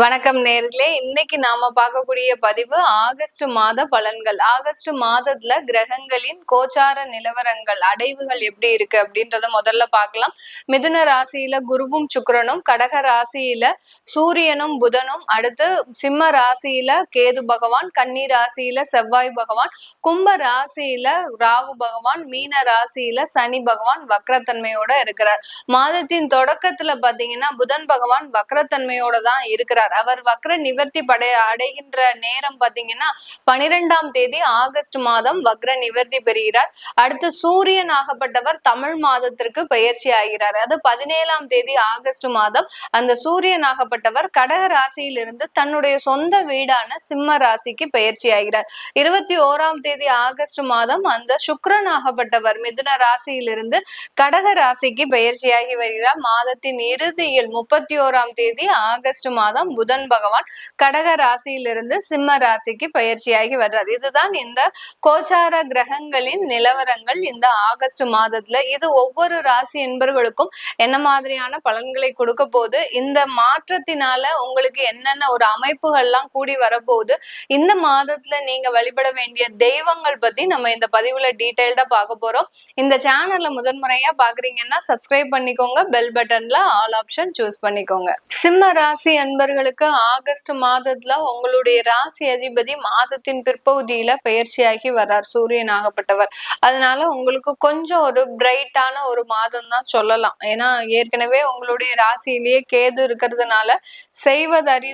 வணக்கம் நேர்களே. இன்னைக்கு நாம பார்க்கக்கூடிய பதிவு ஆகஸ்ட் மாத பலன்கள். ஆகஸ்ட் மாதத்துல கிரகங்களின் கோச்சார நிலவரங்கள் அடைவுகள் எப்படி இருக்கு அப்படின்றத முதல்ல பார்க்கலாம். மிதுன ராசியில குருவும் சுக்கிரனும் கடக ராசியில சூரியனும் புதனும் அடுத்து சிம்ம ராசியில கேது பகவான் கன்னி ராசியில செவ்வாய் பகவான் கும்ப ராசியில ராகு பகவான் மீன ராசியில சனி பகவான் வக்ரத்தன்மையோட இருக்கிறார். மாதத்தின் தொடக்கத்துல பாத்தீங்கன்னா புதன் பகவான் வக்ரத்தன்மையோட தான் இருக்கிறார். அவர் வக்ர நிவர்த்தி படை அடைகின்ற நேரம் பாத்தீங்கன்னா பனிரெண்டாம் தேதி ஆகஸ்ட் மாதம் வக்ர நிவர்த்தி பெறுகிறார். அடுத்து சூரியன் ஆகப்பட்டவர் தமிழ் மாதத்திற்கு பயிற்சி ஆகிறார். அது பதினேழாம் தேதி ஆகஸ்ட் மாதம் அந்த சூரியன் ஆகப்பட்டவர் கடக ராசியிலிருந்து தன்னுடைய சொந்த வீடான சிம்ம ராசிக்கு பயிற்சி ஆகிறார். இருபத்தி ஓராம் தேதி ஆகஸ்ட் மாதம் அந்த சுக்ரன் ஆகப்பட்டவர் மிதுன ராசியிலிருந்து கடக ராசிக்கு பயிற்சியாகி வருகிறார். மாதத்தின் இறுதியில் முப்பத்தி ஓராம் தேதி ஆகஸ்ட் மாதம் புதன் பகவான் கடக ராசியிலிருந்து சிம்ம ராசிக்கு பயிற்சியாகி வர்றார். இதுதான் இந்த கோச்சார கிரகங்களின் நிலவரங்கள் இந்த ஆகஸ்ட் மாதத்துல. இது ஒவ்வொரு ராசி என்பர்களுக்கும் என்ன மாதிரியான பலன்களை கொடுக்க போது இந்த மாற்றத்தினால உங்களுக்கு என்னென்ன ஒரு அமைப்புகள்லாம் கூடி வரப்போகுது? இந்த மாதத்துல நீங்க வழிபட வேண்டிய தெய்வங்கள் பத்தி நம்ம இந்த பதிவுல டீடைல்டா பார்க்க போறோம். இந்த சேனல்ல முதன்முறையா பாக்குறீங்கன்னா சப்ஸ்கிரைப் பண்ணிக்கோங்க. பெல் பட்டன்ல ஆல் ஆப்ஷன் சூஸ் பண்ணிக்கோங்க. சிம்ம ராசி அன்பர்களுக்கு ஆகஸ்ட் மாதத்துல உங்களுடைய ராசி அதிபதி மாதத்தின் பிற்பகுதியில பயிற்சியாகி வர்றார். சூரியன் ஆகப்பட்டவர். அதனால உங்களுக்கு கொஞ்சம் ஒரு பிரைட்டான ஒரு மாதம் தான் சொல்லலாம். ஏன்னா ஏற்கனவே உங்களுடைய ராசியிலேயே கேது இருக்கிறதுனால செய்வதறி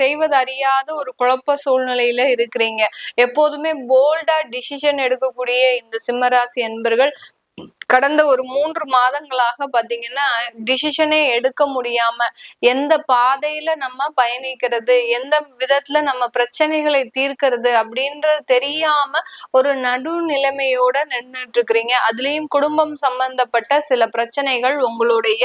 செய்வதறியாத ஒரு குழப்ப சூழ்நிலையில இருக்கிறீங்க. எப்போதுமே போல்டா டிசிஷன் எடுக்கக்கூடிய இந்த சிம்மராசி என்பர்கள் கடந்த ஒரு மூன்று மாதங்களாக பாத்தீங்கன்னா டிசிஷனே எடுக்க முடியாம எந்த பாதையில நம்ம பயணிக்கிறது எந்த விதத்துல நம்ம பிரச்சனைகளை தீர்க்கிறது அப்படின்றது தெரியாம ஒரு நடுநிலைமையோட நின்றுட்டு இருக்கிறீங்க அதுலயும் குடும்பம் சம்பந்தப்பட்ட சில பிரச்சனைகள் உங்களுடைய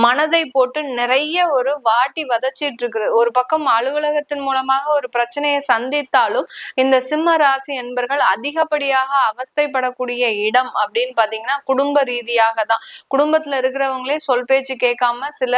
மனதை போட்டு நிறைய ஒரு வாட்டி வதச்சிட்டு இருக்கு ஒரு பக்கம் அலுவலகத்தின் மூலமாக ஒரு பிரச்சனையை சந்தித்தாலும் இந்த சிம்ம ராசி என்பர்கள் அதிகப்படியாக அவஸ்தைப்படக்கூடிய இடம் அப்படின்னு பாத்தீங்கன்னா குடும்ப ரீதியாக தான் குடும்பத்துல இருக்கிறவங்களே சொல் பேச்சு கேட்காம சில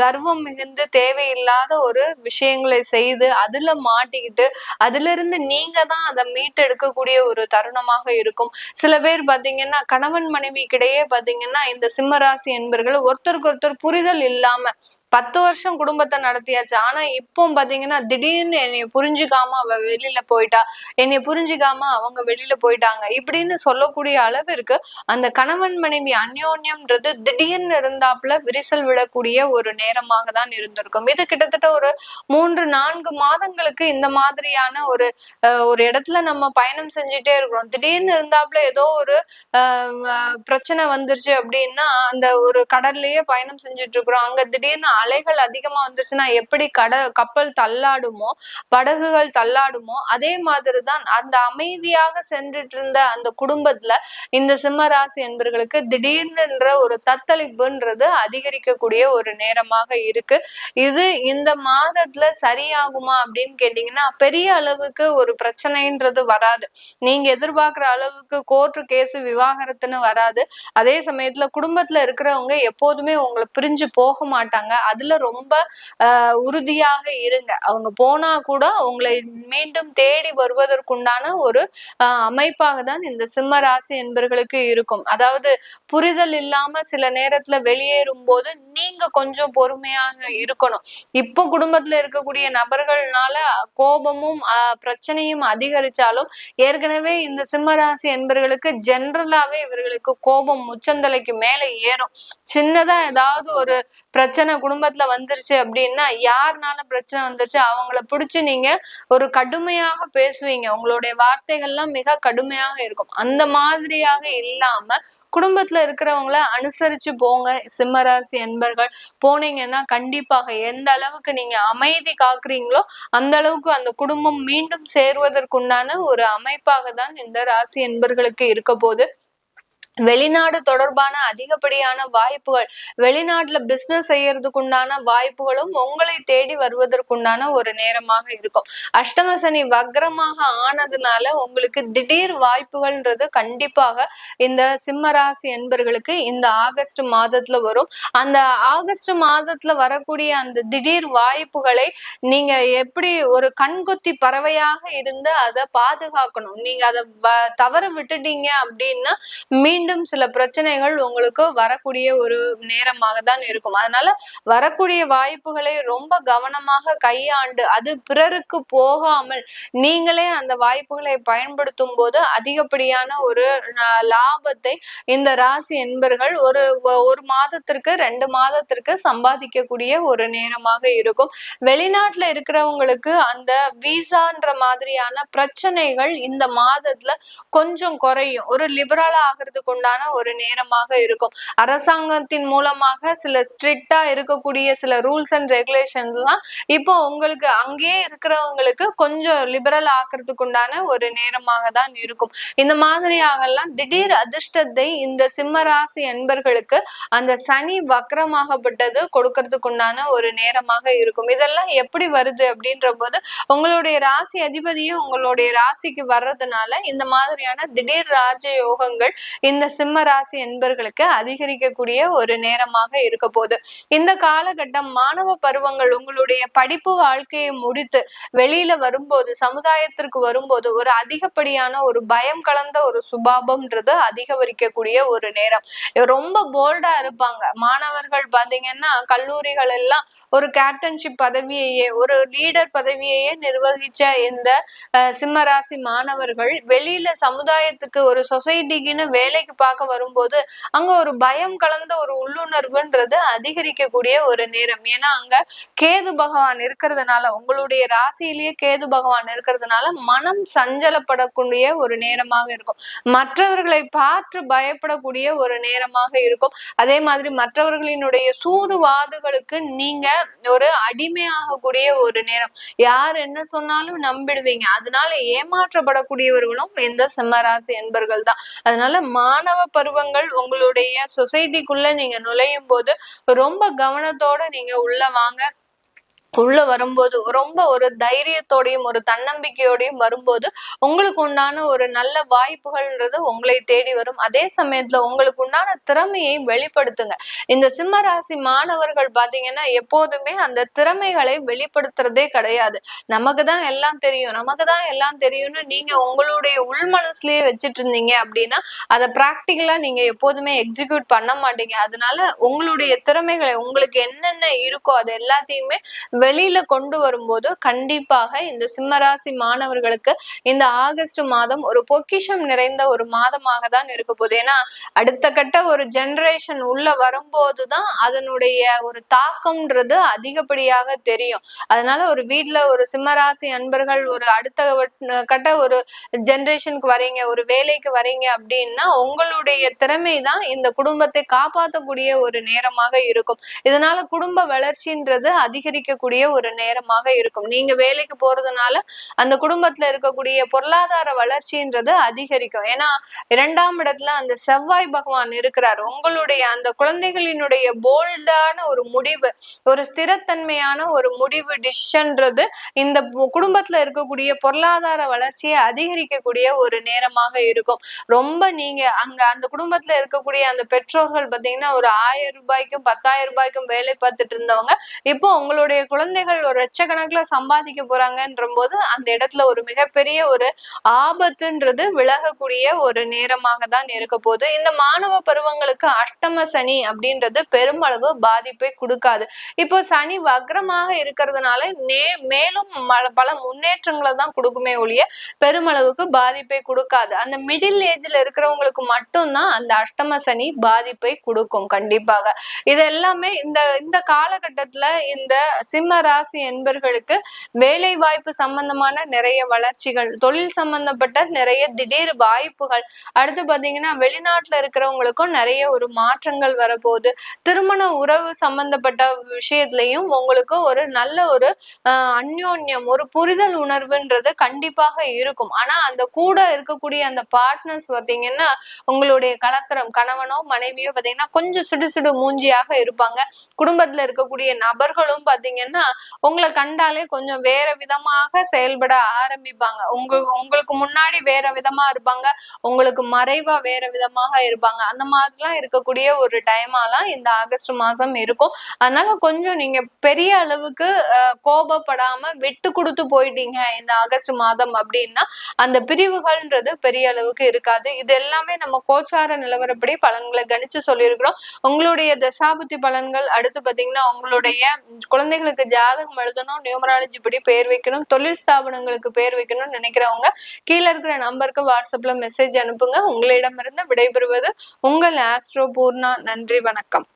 கர்வம் மிகுந்து தேவையில்லாத ஒரு விஷயங்களை செய்து அதுல மாட்டிக்கிட்டு அதுல இருந்து நீங்க தான் அதை மீட்டெடுக்கக்கூடிய ஒரு தருணமாக இருக்கும். சில பேர் பாத்தீங்கன்னா கணவன் மனைவிக்கிடையே பாத்தீங்கன்னா இந்த சிம்மராசி என்பர்கள் ஒருத்தருக்கு ஒருத்தர் புரிதல் இல்லாம பத்து வருஷம் குடும்பத்தை நடத்தியாச்சு. ஆனா இப்போ பாத்தீங்கன்னா திடீர்னு என்னைய புரிஞ்சுக்காம அவ வெளியில போயிட்டா என்னைய புரிஞ்சுக்காம அவங்க வெளியில போயிட்டாங்க இப்படின்னு சொல்லக்கூடிய அளவிற்கு அந்த கணவன் மனைவி அந்யோன்யம்ன்றது திடீர்னு இருந்தாப்புல விரிசல் விடக்கூடிய ஒரு நேரமாக தான் இருந்திருக்கும். இது கிட்டத்தட்ட ஒரு மூன்று நான்கு மாதங்களுக்கு இந்த மாதிரியான ஒரு அஹ், ஒரு இடத்துல நம்ம பயணம் செஞ்சுட்டே இருக்கிறோம். திடீர்னு இருந்தாப்புல ஏதோ ஒரு ஆஹ் பிரச்சனை வந்துருச்சு அப்படின்னா அந்த ஒரு கடல்லையே பயணம் செஞ்சுட்டு இருக்கிறோம். அங்க திடீர்னு அலைகள் அதிகமா வந்துச்சுன்னா எப்படி கட கப்பல் தள்ளாடுமோ படகுகள் தள்ளாடுமோ அதே மாதிரிதான் அந்த அமைதியாக சென்றுட்டு இருந்த அந்த குடும்பத்துல இந்த சிம்மராசி என்பர்களுக்கு திடீர்னுன்ற ஒரு தத்தளிப்புன்றது அதிகரிக்கக்கூடிய ஒரு நேரமாக இருக்கு. இது இந்த மாதத்துல சரியாகுமா அப்படின்னு கேட்டீங்கன்னா பெரிய அளவுக்கு ஒரு பிரச்சனைன்றது வராது. நீங்க எதிர்பார்க்கிற அளவுக்கு கோர்ட்டு கேஸ் விவாகரத்துன்னு வராது. அதே சமயத்துல குடும்பத்துல இருக்கிறவங்க எப்போதுமே உங்களை பிரிஞ்சு போக மாட்டாங்க. அதுல ரொம்ப உறுதியாக இருங்க. அவங்க போனா கூட உங்களை மீண்டும் தேடி வருவதற்குண்டான ஒரு அமைப்பாக தான் இந்த சிம்ம ராசி என்பர்களுக்கு இருக்கும். அதாவது புரிதல் இல்லாம சில நேரத்துல வெளியேறும் போது நீங்க கொஞ்சம் பொறுமையாக இருக்கணும். இப்போ குடும்பத்துல இருக்கக்கூடிய நபர்கள்னால கோபமும் ஆஹ் பிரச்சனையும் அதிகரிச்சாலும் ஏற்கனவே இந்த சிம்ம ராசி என்பர்களுக்கு ஜென்ரலாவே இவர்களுக்கு கோபம் உச்சந்தலைக்கு மேல ஏறும். சின்னதா ஏதாவது ஒரு பிரச்சனை குடும்பத்துல வந்துருச்சு அப்படின்னா யாருனால பிரச்சனை வந்துருச்சு? அவங்கள பிடிச்சு நீங்க ஒரு கடுமையாக பேசுவீங்க. உங்களுடைய வார்த்தைகள்லாம் மிக கடுமையாக இருக்கும். அந்த மாதிரியாக இல்லாம குடும்பத்துல இருக்கிறவங்கள அனுசரிச்சு போங்க. சிம்மராசி என்பர்கள் போனீங்கன்னா கண்டிப்பாக எந்த அளவுக்கு நீங்க அமைதி காக்குறீங்களோ அந்த அளவுக்கு அந்த குடும்பம் மீண்டும் சேருவதற்குண்டான ஒரு அமைப்பாக தான் இந்த ராசி என்பர்களுக்கு இருக்க போது வெளிநாடு தொடர்பான அதிகப்படியான வாய்ப்புகள் வெளிநாட்டுல பிசினஸ் செய்யறதுக்கு உண்டான வாய்ப்புகளும் உங்களை தேடி வருவதற்குண்டான ஒரு நேரமாக இருக்கும். அஷ்டம சனி வக்ரமாக ஆனதுனால உங்களுக்கு திடீர் வாய்ப்புகள்ன்றது கண்டிப்பாக இந்த சிம்ம ராசி என்பர்களுக்கு இந்த ஆகஸ்ட் மாதத்துல வரும். அந்த ஆகஸ்ட் மாதத்துல வரக்கூடிய அந்த திடீர் வாய்ப்புகளை நீங்க எப்படி ஒரு கண்கொத்தி பறவையாக இருந்து அதை பாதுகாக்கணும்? நீங்க அதை தவற விட்டுட்டீங்க அப்படின்னா மீண்டும் சில பிரச்சனைகள் உங்களுக்கு வரக்கூடிய ஒரு நேரமாக தான் இருக்கும். அதனால வரக்கூடிய வாய்ப்புகளை ரொம்ப கவனமாக கையாண்டு அது பிறருக்கு போகாமல் நீங்களே அந்த வாய்ப்புகளை பயன்படுத்தும் போது அதிகப்படியான ஒரு லாபத்தை இந்த ராசி என்பர்கள் ஒரு ஒரு மாதத்திற்கு ரெண்டு மாதத்திற்கு சம்பாதிக்கக்கூடிய ஒரு நேரமாக இருக்கும். வெளிநாட்டுல இருக்கிறவங்களுக்கு அந்த விசான்ற மாதிரியான பிரச்சனைகள் இந்த மாதத்துல கொஞ்சம் குறையும். ஒரு லிபரலா ஆகிறதுக்கு உண்டான ஒரு நேரமாக இருக்கும். அரசாங்கத்தின் மூலமாக சில ஸ்ட்ரிக்டா இருக்கக்கூடிய சில ரூல்ஸ் அண்ட் ரெகுலேஷன்ஸ் எல்லாம் இப்போ உங்களுக்கு அங்கேயே இருக்கிறவங்களுக்கு கொஞ்சம் லிபரல் ஆக்குறதுக்கு உண்டான ஒரு நேரமாக தான் இருக்கும். இந்த மாதிரியாகலாம் திடீர் அதிர்ஷ்டத்தை இந்த சிம்ம ராசி என்பர்களுக்கு அந்த சனி வக்கரமாகப்பட்டது கொடுக்கறதுக்கு உண்டான ஒரு நேரமாக இருக்கும். இதெல்லாம் எப்படி வருது அப்படின்ற போது உங்களுடைய ராசி அதிபதியும் உங்களுடைய ராசிக்கு வர்றதுனால இந்த மாதிரியான திடீர் ராஜ யோகங்கள் இந்த சிம்ம ராசி என்பர்களுக்கு அதிகரிக்கக்கூடிய ஒரு நேரமாக இருக்க போகுது. இந்த காலகட்டம் மாணவ பருவங்கள் உங்களுடைய படிப்பு வாழ்க்கையை முடித்து வெளியில வரும்போது சமுதாயத்திற்கு வரும்போது ஒரு அதிகப்படியான ஒரு பயம் கலந்த ஒரு சுபாபம்ன்றது அதிகரிக்கக்கூடிய ஒரு நேரம். ரொம்ப போல்டா இருப்பாங்க. மாணவர்கள் பாத்தீங்கன்னா கல்லூரிகள் எல்லாம் ஒரு கேப்டன்ஷிப் பதவியையே ஒரு லீடர் பதவியையே நிர்வகிச்ச இந்த சிம்மராசி மாணவர்கள் வெளியில சமுதாயத்துக்கு ஒரு சொசைட்டிக்குன்னு வேலைக்கு பார்க்க வரும்போது அங்க ஒரு பயம் கலந்த ஒரு உள்ளுணர்வுன்றது அதிகரிக்கக்கூடிய ஒரு நேரம். ஏன்னா அங்க கேது பகவான் இருக்கிறதுனால உங்களுடைய ராசியிலேயே கேது பகவான் இருக்கிறதுனால மனம் சஞ்சலப்படக்கூடிய ஒரு நேரமாக இருக்கும். மற்றவர்களை பார்த்து பயப்படக்கூடிய ஒரு நேரமாக இருக்கும். அதே மாதிரி மற்றவர்களினுடைய சூதுவாதுகளுக்கு நீங்க ஒரு அடிமையாகக்கூடிய ஒரு நேரம். யார் என்ன சொன்னாலும் நம்பிடுவீங்க. அதனால ஏமாற்றப்படக்கூடியவர்களும் இந்த சிம்மராசி என்பர்கள் தான் அதனால மாணவ பருவங்கள் உங்களுடைய சொசைட்டிக்குள்ள நீங்க நுழையும் போது ரொம்ப கவனத்தோட நீங்க உள்ள வாங்க. உள்ள வரும்போது ரொம்ப ஒரு தைரியத்தோடையும் ஒரு தன்னம்பிக்கையோடையும் வரும்போது உங்களுக்கு உண்டான ஒரு நல்ல வாய்ப்புகள்ன்றது உங்களை தேடி வரும். அதே சமயத்துல உங்களுக்கு உண்டான திறமையை வெளிப்படுத்துங்க. இந்த சிம்ம ராசி மாணவர்கள் பாத்தீங்கன்னா எப்போதுமே அந்த திறமைகளை வெளிப்படுத்துறதே கிடையாது. நமக்கு தான் எல்லாம் தெரியும். நமக்கு தான் எல்லாம் தெரியும்னு நீங்க உங்களுடைய உள் மனசுலயே வச்சுட்டு இருந்தீங்க அப்படின்னா அதை பிராக்டிக்கலா நீங்க எப்போதுமே எக்ஸிக்யூட் பண்ண மாட்டீங்க. அதனால உங்களுடைய திறமைகளை உங்களுக்கு என்னென்ன இருக்கோ அது எல்லாத்தையுமே வெளியில கொண்டு வரும்போது கண்டிப்பாக இந்த சிம்மராசி மாணவர்களுக்கு இந்த ஆகஸ்ட் மாதம் ஒரு பொக்கிஷம் நிறைந்த ஒரு மாதமாக தான் இருக்க போகுது. ஏன்னா அடுத்த கட்ட ஒரு ஜெனரேஷன் உள்ள வரும்போதுதான் அதனுடைய ஒரு தாக்கம்ன்றது அதிகப்படியாக தெரியும். அதனால ஒரு வீட்டுல ஒரு சிம்மராசி அன்பர்கள் ஒரு அடுத்த கட்ட ஒரு ஜென்ரேஷனுக்கு வரீங்க ஒரு வேலைக்கு வரீங்க அப்படின்னா உங்களுடைய திறமை தான் இந்த குடும்பத்தை காப்பாற்றக்கூடிய ஒரு நேரமாக இருக்கும். இதனால குடும்ப வளர்ச்சின்றது அதிகரிக்கக்கூடிய இருக்கக்கூடிய ஒரு நேரமாக இருக்கும். நீங்க வேலைக்கு போறதுனால அந்த குடும்பத்துல இருக்கக்கூடிய பொருளாதார வளர்ச்சின்றது அதிகரிக்கும். ஏன்னா இரண்டாம் இடத்துல அந்த செவ்வாய் பகவான் இருக்கிறார். உங்களுடைய அந்த குழந்தைகளினுடைய போல்டான ஒரு முடிவு ஒரு ஸ்திரத்தன்மையான ஒரு முடிவு டிஷ்ன்றது இந்த குடும்பத்துல இருக்கக்கூடிய பொருளாதார வளர்ச்சியை அதிகரிக்கக்கூடிய ஒரு நேரமாக இருக்கும். ரொம்ப நீங்க அங்க அந்த குடும்பத்துல இருக்கக்கூடிய அந்த பெற்றோர்கள் பாத்தீங்கன்னா ஒரு ஆயிரம் ரூபாய்க்கும் பத்தாயிரம் ரூபாய்க்கும் வேலை பார்த்துட்டு இருந்தவங்க இப்போ உங்களுடைய குழந்தை குழந்தைகள் ஒரு லட்சக்கணக்கில் சம்பாதிக்க போறாங்கன்ற போது அந்த இடத்துல ஒரு மிகப்பெரிய ஒரு ஆபத்துன்றது விலகக்கூடிய ஒரு நேரமாக தான் இருக்க போகுது. இந்த மாணவ பருவங்களுக்கு அஷ்டம சனி அப்படின்றது பெருமளவு பாதிப்பை கொடுக்காது. இப்போ சனி வக்ரமாக இருக்கிறதுனால நே மேலும் பல முன்னேற்றங்களை தான் கொடுக்குமே ஒழிய பெருமளவுக்கு பாதிப்பை கொடுக்காது. அந்த மிடில் ஏஜ்ல இருக்கிறவங்களுக்கு மட்டும்தான் அந்த அஷ்டம சனி பாதிப்பை கொடுக்கும் கண்டிப்பாக. இது எல்லாமே இந்த இந்த காலகட்டத்துல இந்த சிம் சிம்ம ராசி என்பர்களுக்கு வேலை வாய்ப்பு சம்பந்தமான நிறைய வளர்ச்சிகள் தொழில் சம்பந்தப்பட்ட நிறைய திடீர் வாய்ப்புகள். அடுத்து பாத்தீங்கன்னா வெளிநாட்டுல இருக்கிறவங்களுக்கும் நிறைய ஒரு மாற்றங்கள் வரப்போகுது. திருமண உறவு சம்பந்தப்பட்ட விஷயத்திலையும் உங்களுக்கு ஒரு நல்ல ஒரு அந்யோன்யம் ஒரு புரிதல் உணர்வுன்றது கண்டிப்பாக இருக்கும். ஆனா அந்த கூட இருக்கக்கூடிய அந்த பார்ட்னர்ஸ் பார்த்தீங்கன்னா உங்களுடைய கலக்கரம் கணவனோ மனைவியோ பார்த்தீங்கன்னா கொஞ்சம் சுடு சுடு மூஞ்சியாக இருப்பாங்க. குடும்பத்துல இருக்கக்கூடிய நபர்களும் பார்த்தீங்கன்னா உங்களை கண்டாலே கொஞ்சம் வேற விதமாக செயல்பட ஆரம்பிப்பாங்க. உங்க உங்களுக்கு முன்னாடி வேற விதமா இருப்பாங்க உங்களுக்கு மறைவா வேற விதமாக இருப்பாங்க. அந்த மாதிரிலாம் இருக்கக்கூடிய ஒரு டைமாலாம் இந்த ஆகஸ்ட் மாசம் இருக்கும். அதனால கொஞ்சம் நீங்க பெரிய அளவுக்கு கோபப்படாம விட்டு கொடுத்து போயிட்டீங்க இந்த ஆகஸ்ட் மாதம் அப்படின்னா அந்த பிரிவுகள்ன்றது பெரிய அளவுக்கு இருக்காது. இது எல்லாமே நம்ம கோச்சார நிலவரப்படி பலன்களை கணிச்சு சொல்லியிருக்கிறோம். உங்களுடைய தசாபுத்தி பலன்கள் அடுத்து பாத்தீங்கன்னா உங்களுடைய குழந்தைகளுக்கு ஜாதகம் எழுதணும் நியூமராலஜி படி பேர் வைக்கணும் தொழில் ஸ்தாபனங்களுக்கு பேர் வைக்கணும்னு நினைக்கிறவங்க கீழே இருக்கிற நம்பருக்கு வாட்ஸ்அப்ல மெசேஜ் அனுப்புங்க. உங்களிடமிருந்து விடைபெறுவது உங்கள் ஆஸ்ட்ரோ பூர்ணா நன்றி வணக்கம்.